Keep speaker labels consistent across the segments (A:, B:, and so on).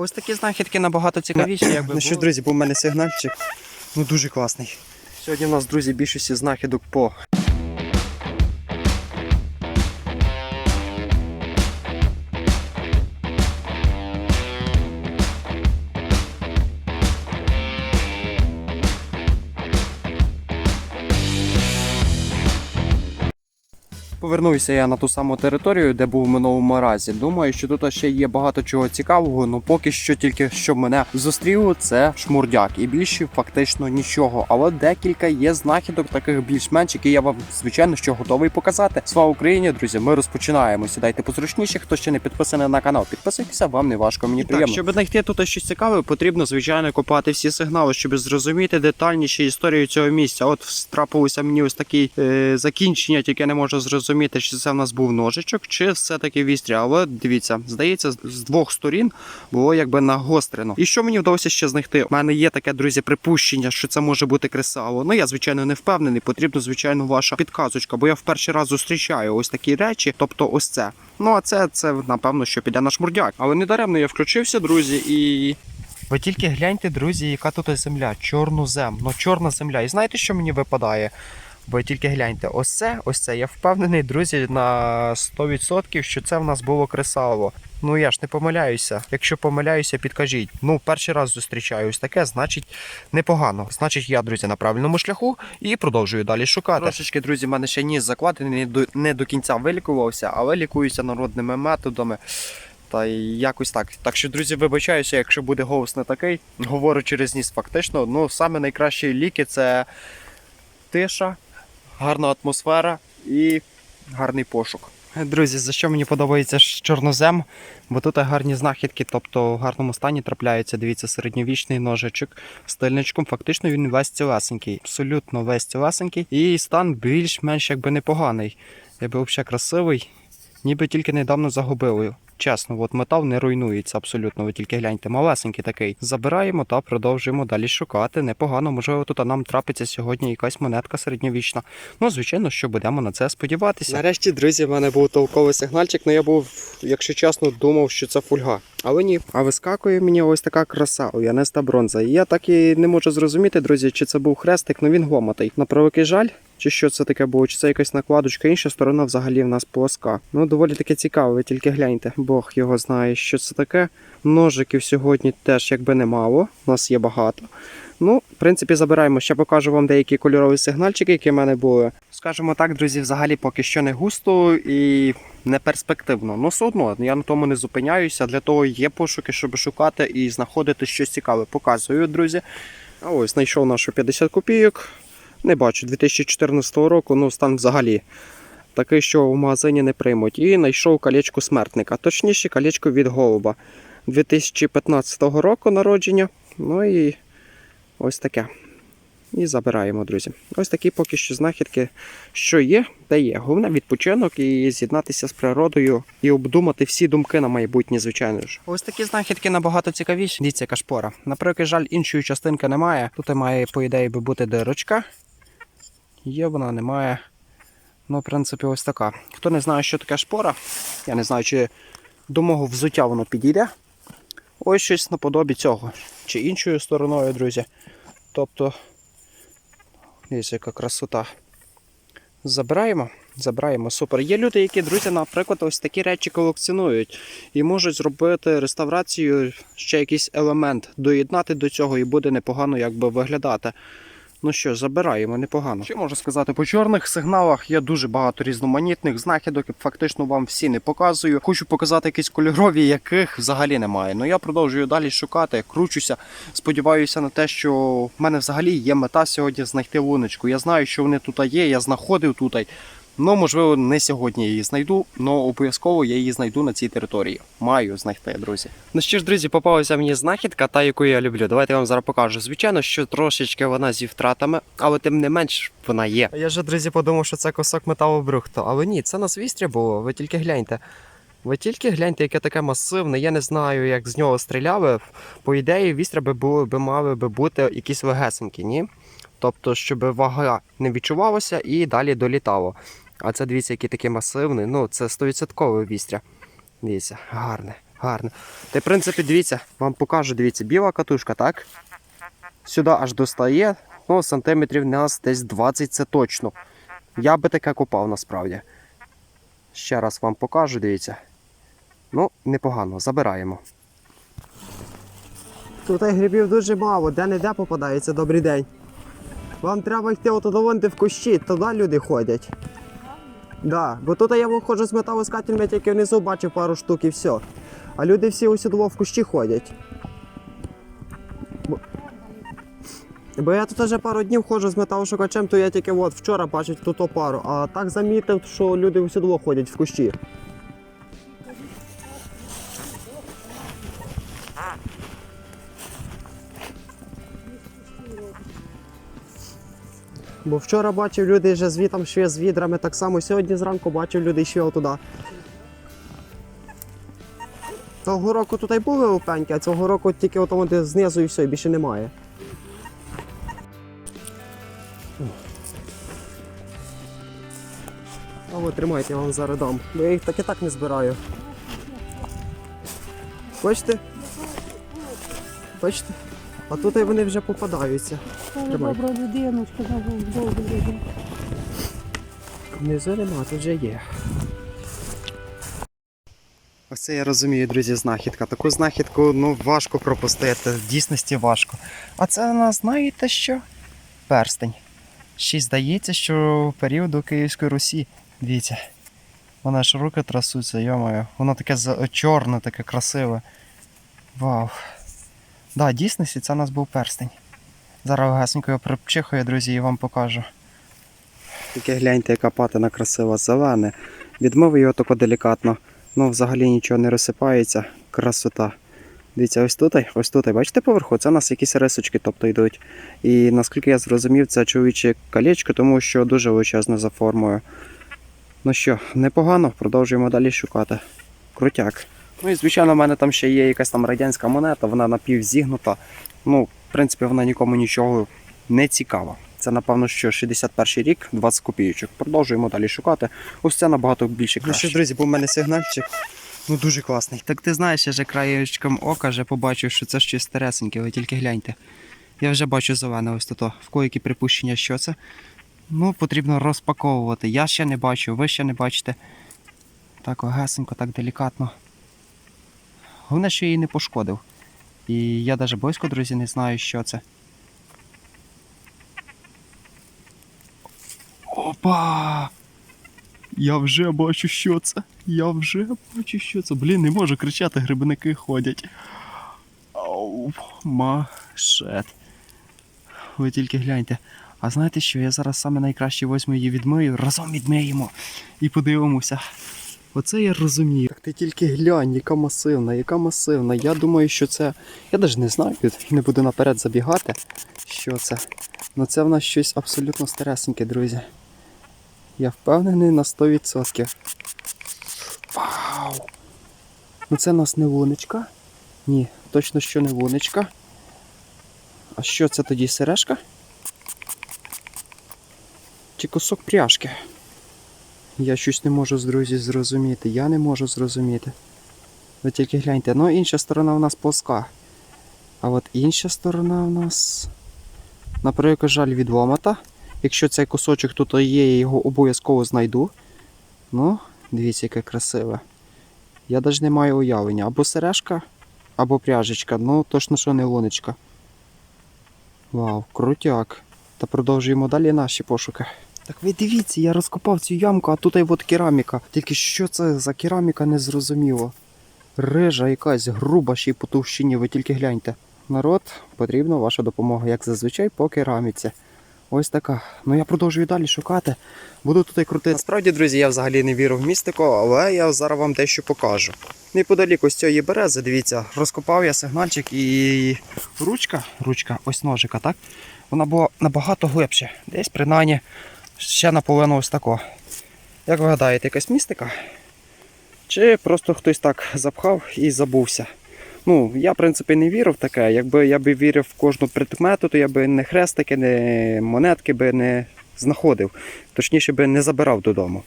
A: Ось такі знахідки набагато цікавіші, якби.
B: Ну що, друзі, був у мене сигнальчик. Ну дуже класний. Сьогодні в нас, друзі, більшості знахідок по Повернувся я на ту саму територію, де був в минулому разі. Думаю, що тут ще є багато чого цікавого, але поки що тільки що мене зустріло, це шмурдяк. І більше фактично нічого. Але декілька є знахідок, таких більш-менш, які я вам звичайно що готовий показати. Слава Україні, друзі! Ми розпочинаємо. Сідайте позручніше. Хто ще не підписаний на канал, підписуйтеся, вам не важко, мені приємно.
A: Так,
B: щоб знайти тут щось цікаве, потрібно звичайно копати всі сигнали, щоб зрозуміти детальніше історію цього місця. От трапилося мені ось таке е, закінчення, тільки не можу зрозуміти, чи це в нас був ножичок, чи все-таки вістря. Але дивіться, здається, з- двох сторін було якби нагострено. І що мені вдалося ще знайти? У мене є таке, друзі, припущення, що це може бути кресало. Ну я звичайно не впевнений. Потрібно, звичайно, ваша підказочка, бо я в перший раз зустрічаю ось такі речі, тобто ось це. Ну а це, це напевно, що піде на шмурдяк. Але не даремно я включився, друзі, і ви тільки гляньте, друзі, яка тут земля, чорнозем, ну чорна земля. І знаєте, що мені випадає? Ви тільки гляньте, ось це, ось це. Я впевнений, друзі, на 100%, що це в нас було кресало. Ну я ж не помиляюся. Якщо помиляюся, підкажіть. Ну, перший раз зустрічаю ось таке, значить непогано. Значить, я, друзі, на правильному шляху і продовжую далі шукати. Трошечки, друзі, в мене ще ніс закладений, не до, не до кінця вилікувався, але лікуюся народними методами. Та якось так. Так що, друзі, вибачаюся, якщо буде голос не такий, говорю через ніс фактично. Ну, саме найкращі ліки це тиша, гарна атмосфера і гарний пошук. Друзі, за що мені подобається чорнозем, бо тут гарні знахідки, тобто в гарному стані трапляються. Дивіться, середньовічний ножичок з тильничком. Фактично він весь цілесенький, абсолютно весь цілесенький. І стан більш-менш якби непоганий. Якби взагалі красивий, ніби тільки недавно загубили. Чесно, от метал не руйнується абсолютно. Ви тільки гляньте, малесенький такий. Забираємо та продовжуємо далі шукати. Непогано, можливо, тут нам трапиться сьогодні якась монетка середньовічна. Ну, звичайно, що будемо на це сподіватися. Нарешті, друзі, в мене був толковий сигнальчик, але я був, якщо чесно, думав, що це фульга. Але ні. А вискакує мені ось така краса, ояниста бронза. І я так і не можу зрозуміти, друзі, чи це був хрестик, але він гломатий. На превеликий жаль. Чи що це таке було, чи це якась накладочка, інша сторона взагалі в нас плоска. Ну, доволі таки цікаво, ви тільки гляньте. Бог його знає, що це таке. Ножиків сьогодні теж якби немало, у нас є багато. Ну, в принципі, забираємо. Ще покажу вам деякі кольорові сигнальчики, які в мене були. Скажімо так, друзі, взагалі поки що не густо і не перспективно. Ну, все одно, я на тому не зупиняюся. Для того є пошуки, щоб шукати і знаходити щось цікаве. Показую, друзі. А ось знайшов нашу 50 копійок. Не бачу, 2014 року, ну стан взагалі такий, що в магазині не приймуть. І знайшов колечко смертника, точніше, колечко від голуба 2015 року народження. Ну і ось таке. І забираємо, друзі. Ось такі поки що знахідки, що є, те є. Головне відпочинок і з'єднатися з природою і обдумати всі думки на майбутнє, звичайно ж. Ось такі знахідки набагато цікавіші. Дивіться, яка шпора. Наприклад, жаль, іншої частинки немає. Тут має, по ідеї, би бути дирочка. Є вона, немає. Ну, в принципі, ось така. Хто не знає, що таке шпора, я не знаю, чи до мого взуття воно підійде. Ось щось наподобі цього. Чи іншою стороною, друзі. Тобто, дивіться, яка красота. Забираємо, забираємо. Супер. Є люди, які, друзі, наприклад, ось такі речі колекціонують і можуть зробити реставрацію, ще якийсь елемент, доєднати до цього і буде непогано якби виглядати. Ну що, забираємо, непогано. Що можу сказати? По чорних сигналах є дуже багато різноманітних знахідок, фактично вам всі не показую. Хочу показати якісь кольорові, яких взагалі немає. Ну я продовжую далі шукати, кручуся. Сподіваюся на те, що в мене взагалі є мета сьогодні знайти луночку. Я знаю, що вони тут є, я знаходив тут. Ну, можливо, не сьогодні я її знайду, але обов'язково я її знайду на цій території. Маю знайти, друзі. Ну що ж, друзі, попалася мені знахідка, та яку я люблю. Давайте я вам зараз покажу. Звичайно, що трошечки вона зі втратами, але тим не менш вона є. Я ж, друзі, подумав, що це кусок металобрухту. Але ні, це на свістрі було. Ви тільки гляньте. Ви тільки гляньте, яке таке масивне. Я не знаю, як з нього стріляли. По ідеї, вістря би були би мали би бути якісь легесенькі, ні? Тобто, щоб вага не відчувалася і далі долітало. А це дивіться, який такий масивний. Ну, це 100% вістря. Дивіться, гарне. Гарно. Та, в принципі, дивіться, вам покажу, дивіться, біла катушка, так? Сюди аж достає, ну, сантиметрів нас десь 20 це точно. Я би таке копав насправді. Ще раз вам покажу, дивіться. Ну, непогано, забираємо.
C: Тут грибів дуже мало, де-не-де попадається добрий день. Вам треба йти от в кущі, туди люди ходять. Да, бо тут я виходжу з металоскателями, тільки внизу бачу пару штук і все. А люди всі ось в кущі ходять. Бо, бо я тут вже пару днів ходжу з металошукачем, то я тільки от вчора бачив тут пару, а так замітив, що люди усюди ходять в кущі. Бо вчора бачив люди вже звітом ще з відрами, так само сьогодні зранку бачив люди йшли туди. Того року тут і були опеньки, а цього року тільки отому де знизу і все, і більше немає. А от тримайте, я вам зараз дам. Бо я їх так і так не збираю. Бачите? Бачите? А тут вони вже попадаються.
D: Добра людиночка, дуже довго люди.
C: Внизу нема, тут вже є.
B: Оце я розумію, друзі, знахідка. Таку знахідку ну, важко пропустити, в дійсності важко. А це у нас, знаєте що? Перстень. Ще здається, що періоду Київської Русі. Дивіться. Вона ж руки трасуться, йомаю. Воно таке чорне, таке красиве. Вау. Да, дійсності це у нас був перстень. Зараз гасенько його припчихаю, друзі, і вам покажу. Тільки гляньте, яка патина красива, зелене. Відмив його тако делікатно. Ну, взагалі нічого не розсипається. Красота. Дивіться, ось тут, ось тут, бачите поверху? Це у нас якісь рисочки тобто, йдуть. І наскільки я зрозумів, це чоловіче колечко, тому що дуже величезне за формою. Ну що, непогано, продовжуємо далі шукати. Крутяк. Ну і звичайно, в мене там ще є якась там радянська монета, вона напівзігнута. Ну, в принципі, вона нікому нічого не цікава. Це, напевно, що 61 рік, 20 копійочок. Продовжуємо далі шукати. Ось це набагато більше
A: Ну що, друзі, був у мене сигнальчик. Ну дуже класний. Так ти знаєш, я вже краєчком ока вже побачив, що це щось старесеньке, ви тільки гляньте. Я вже бачу зелене ось тут. В коїки припущення, що це. Ну, потрібно розпаковувати. Я ще не бачу, ви ще не бачите. Так, огесенько, так делікатно. Головне, що я її не пошкодив. І я навіть близько, друзі, не знаю, що це. Опа! Я вже бачу, що це. Я вже бачу, що це. Блін, не можу кричати, грибники ходять. Ау, машет. Ви тільки гляньте. А знаєте що? Я зараз саме найкраще возьму її відмию, разом відмиємо і подивимося. Оце я розумію.
B: Так ти тільки глянь, яка масивна, яка масивна. Я думаю, що це. Я навіть не знаю, не буду наперед забігати, що це. Ну це в нас щось абсолютно старесеньке, друзі. Я впевнений на 100%. Вау! Ну це в нас не вуничка. Ні, точно що не вуничка. А що це тоді сережка? Чи кусок пряжки? Я щось не можу, друзі, зрозуміти. Я не можу зрозуміти. Ви тільки гляньте, ну інша сторона у нас плоска. А от інша сторона у нас, на превеликий жаль, відломата. Якщо цей кусочок тут є, я його обов'язково знайду. Ну, дивіться, яке красиве. Я навіть не маю уявлення. Або сережка, або пряжечка. Ну, точно, що не луночка. Вау, крутяк. Та продовжуємо далі наші пошуки. Так ви дивіться, я розкопав цю ямку, а тут і от кераміка. Тільки що це за кераміка не зрозуміло. Рижа якась груба ще й по товщині, ви тільки гляньте. Народ, потрібна ваша допомога, як зазвичай, по кераміці. Ось така. Ну я продовжую далі шукати. Буду тут і крутити. Насправді, друзі, я взагалі не вірю в містику, але я зараз вам дещо покажу. Неподалік ось цієї берези, дивіться, розкопав я сигнальчик і ручка, ручка, ось ножика, так? Вона була набагато глибше. Десь принаймні ще наполовину ось тако. Як ви гадаєте, якась містика? Чи просто хтось так запхав і забувся? Ну, я, в принципі, не вірив в таке. Якби я би вірив в кожну предмету, то я би не хрестики, не монетки би не знаходив. Точніше би не забирав додому.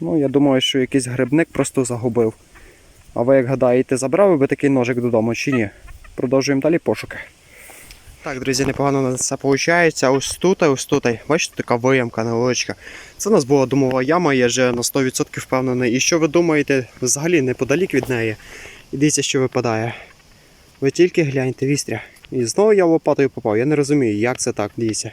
B: Ну, я думаю, що якийсь грибник просто загубив. А ви як гадаєте, забрали би такий ножик додому чи ні? Продовжуємо далі пошуки. Так, друзі, непогано у нас це виходить. Ось тут, ось тут, бачите, така виямка невеличка. Це у нас була домова яма, я вже на 100% впевнений. І що ви думаєте, взагалі неподалік від неї? І дивіться, що випадає. Ви тільки гляньте, вістря. І знову я лопатою попав. Я не розумію, як це так, дивіться.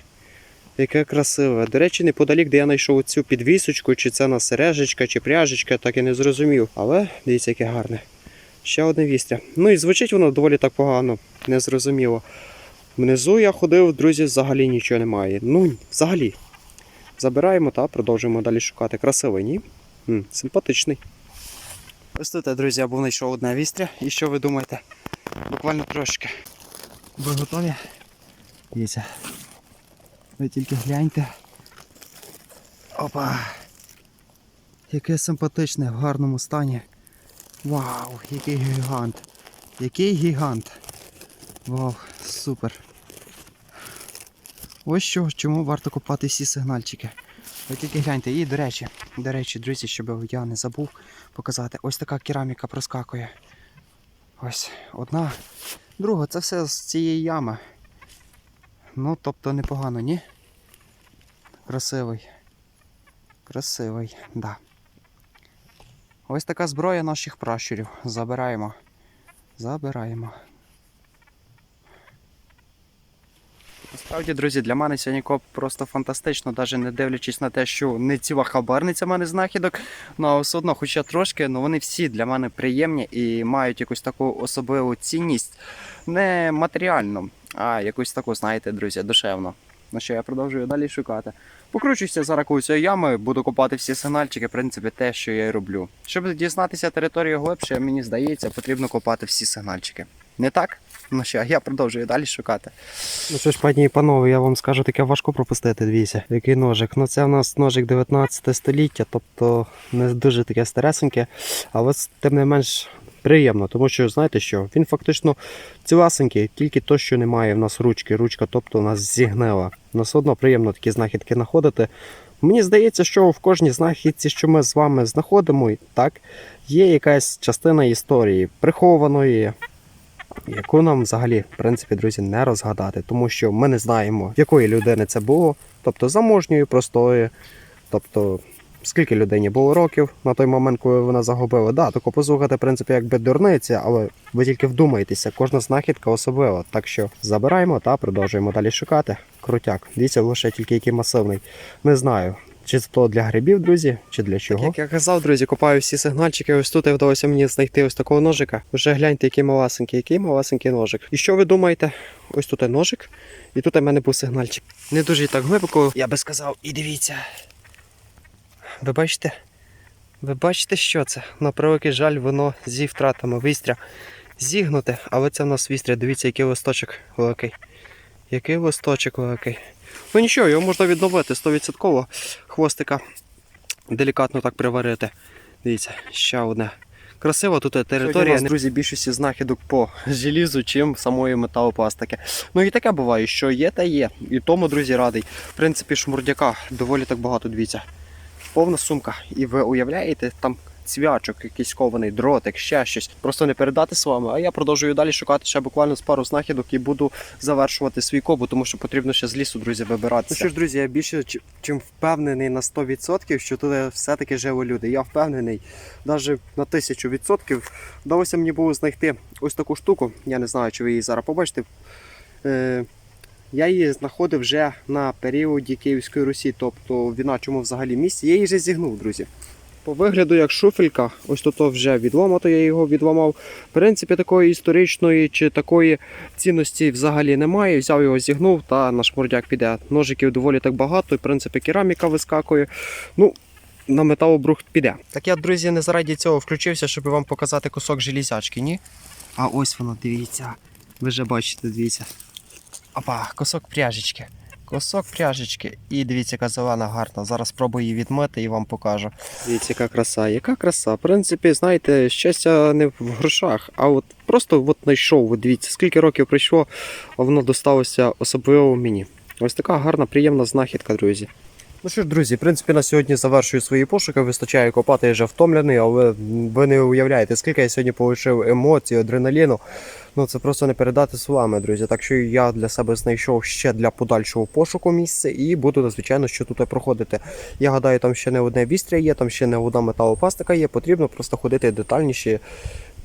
B: Яке красиве. До речі, неподалік, де я знайшов цю підвісочку, чи це на сережечка, чи пряжечка, так і не зрозумів. Але дивіться, яке гарне. Ще одне вістря. Ну і звучить воно доволі так погано, незрозуміло. Внизу я ходив, друзі, взагалі нічого немає. Ну, взагалі. Забираємо та продовжуємо далі шукати. Красивий, ні? М, симпатичний. Ось тут, друзі, я був знайшов одне вістря. І що ви думаєте? Буквально трошки. Ви готові? Дивіться. Ви тільки гляньте. Опа! Яке симпатичне, в гарному стані. Вау, який гігант! Який гігант! Вау, супер. Ось що, чому варто купати всі сигнальчики. Ви тільки гляньте, і до речі, до речі, друзі, щоб я не забув показати, ось така кераміка проскакує. Ось одна, друга, це все з цієї ями. Ну, тобто непогано, ні? Красивий. Красивий, да. Ось така зброя наших пращурів. Забираємо. Забираємо. Насправді, друзі, для мене сьогодні коп просто фантастично, навіть не дивлячись на те, що не ціла хабарниця в мене знахідок, ну а все одно, хоча трошки, але вони всі для мене приємні і мають якусь таку особливу цінність. Не матеріальну, а якусь таку, знаєте, друзі, душевну. Ну що, я продовжую далі шукати. Покручуся зараз у цієї ями, буду копати всі сигнальчики, в принципі, те, що я і роблю. Щоб дізнатися територію глибше, мені здається, потрібно копати всі сигнальчики. Не так? Ну що, я продовжую далі шукати. Ну що ж, пані і панове, я вам скажу, таке важко пропустити, дивіться, який ножик. Ну це в нас ножик 19 століття, тобто не дуже таке старесеньке, але тим не менш приємно, тому що знаєте що, він фактично цілесенький, тільки то, що немає в нас ручки. Ручка, тобто у нас зігнила. У нас одно приємно такі знахідки знаходити. Мені здається, що в кожній знахідці, що ми з вами знаходимо, так, є якась частина історії прихованої, яку нам взагалі, в принципі, друзі, не розгадати, тому що ми не знаємо, якої людини це було, тобто заможньої, простої, тобто. Скільки людині було років на той момент, коли вона загубила. Да, тако послухати, в принципі, якби дурниця, але ви тільки вдумайтеся, кожна знахідка особлива. Так що забираємо та продовжуємо далі шукати. Крутяк. Дивіться, лише тільки який масивний. Не знаю. Чи це то для грибів, друзі, чи для чого? як я казав, друзі, копаю всі сигнальчики. Ось тут і вдалося мені знайти ось такого ножика. Вже гляньте, який малесенький, який малесенький ножик. І що ви думаєте? Ось тут є ножик, і тут у мене був сигнальчик. Не дуже і так глибоко, я би сказав, і дивіться. Ви бачите? Ви бачите, що це? На превеликий жаль, воно зі втратами вістря зігнуте, але це в нас вістря. Дивіться, який листочок великий. Який листочок великий. Ну нічого, його можна відновити 100% хвостика. Делікатно так приварити. Дивіться, ще одне. Красива тут територія.
C: Сьогодні у нас,
B: друзі, більшості знахідок по желізу, чим самої металопластики. Ну і таке буває, що є та є. І тому, друзі, радий. В принципі, шмурдяка доволі так багато, дивіться. Повна сумка. І ви уявляєте, там цвячок, якийсь кований, дротик, ще щось. Просто не передати словами. А я продовжую далі шукати ще буквально з пару знахідок і буду завершувати свій кобу, тому що потрібно ще з лісу, друзі, вибиратися. Ну що ж, друзі, я більше чим впевнений на 100%, що тут все-таки живі люди. Я впевнений навіть на 1000%. Вдалося мені було знайти ось таку штуку. Я не знаю, чи ви її зараз побачите. Е, я її знаходив вже на періоді Київської Русі, тобто в іначому взагалі місці. Я її вже зігнув, друзі. По вигляду як шуфелька, ось тут вже відломато, я його відламав. В принципі, такої історичної чи такої цінності взагалі немає. Взяв його, зігнув та на шмурдяк піде. Ножиків доволі так багато, і в принципі кераміка вискакує. Ну, на металобрухт піде. Так я, друзі, не заради цього включився, щоб вам показати кусок железячки, ні? А ось воно, дивіться. Ви вже бачите, дивіться. Опа, кусок пряжечки. Кусок пряжечки. І дивіться, яка зелена гарна. Зараз спробую її відмити і вам покажу. Дивіться, яка краса, яка краса. В принципі, знаєте, щастя не в грошах, а от просто от знайшов. От дивіться, скільки років пройшло, воно досталося особливо мені. Ось така гарна, приємна знахідка, друзі. Ну що ж, друзі, в принципі, на сьогодні завершую свої пошуки. Вистачає копати, я вже втомлений, але ви не уявляєте, скільки я сьогодні отримав емоцій, адреналіну. Ну це просто не передати словами, друзі. Так що я для себе знайшов ще для подальшого пошуку місце і буду, звичайно, що тут проходити. Я гадаю, там ще не одне вістря є, там ще не одна металопластика є. Потрібно просто ходити детальніше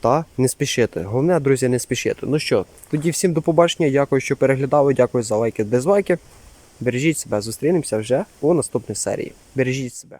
B: та не спішити. Головне, друзі, не спішити. Ну що, тоді всім до побачення. Дякую, що переглядали. Дякую за лайки, дизлайки. Бережіть себе, зустрінемося вже у наступній серії. Бережіть себе.